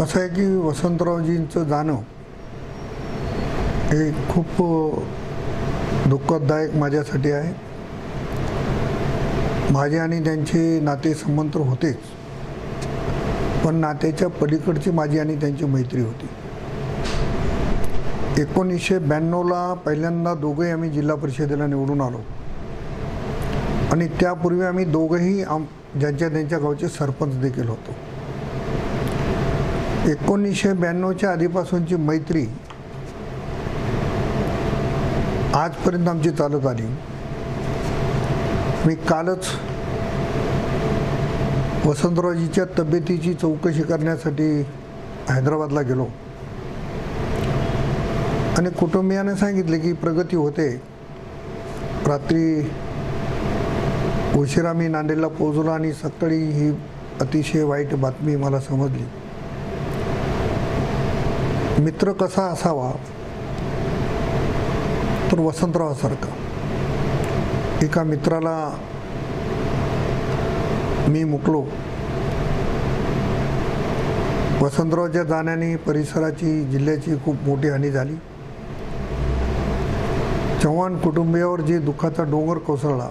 असं आहे की वसंतरावजींचं जाणं हे खूप दुःखदायक माझ्यासाठी आहे. माझे आणि त्यांचे नातेसंबंध तर होतेच पण नात्याच्या पलीकडची माझी आणि त्यांची मैत्री होती. एकोणीसशे ब्याण्णवला पहिल्यांदा दोघंही आम्ही जिल्हा परिषदेला निवडून आलो. आणि त्यापूर्वी आम्ही दोघंही आम ज्यांच्या त्यांच्या गावचे सरपंच देखील होतो. एकोणीसशे ब्याण्णवच्या आधीपासूनची मैत्री आजपर्यंत आमची चालत आली. मी कालच वसंतरावजीच्या तब्येतीची चौकशी करण्यासाठी हैदराबादला गेलो. आणि कुटुंबियाने सांगितले की प्रगती होते. रात्री उशिरा मी नांदेडला पोहोचलो आणि सकाळी ही अतिशय वाईट बातमी मला समजली. मित्र कसा असावा? तर वसंतरावासारखा. एका मित्राला मी मुकलो. वसंतरावच्या जाण्याने परिसराची जिल्ह्याची खूप मोठी हानी झाली. चव्हाण कुटुंबियावर जे दुःखाचा डोंगर कोसळला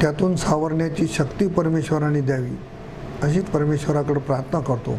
त्यातून सावरण्याची शक्ती परमेश्वराने द्यावी अशीच परमेश्वराकडे प्रार्थना करतो.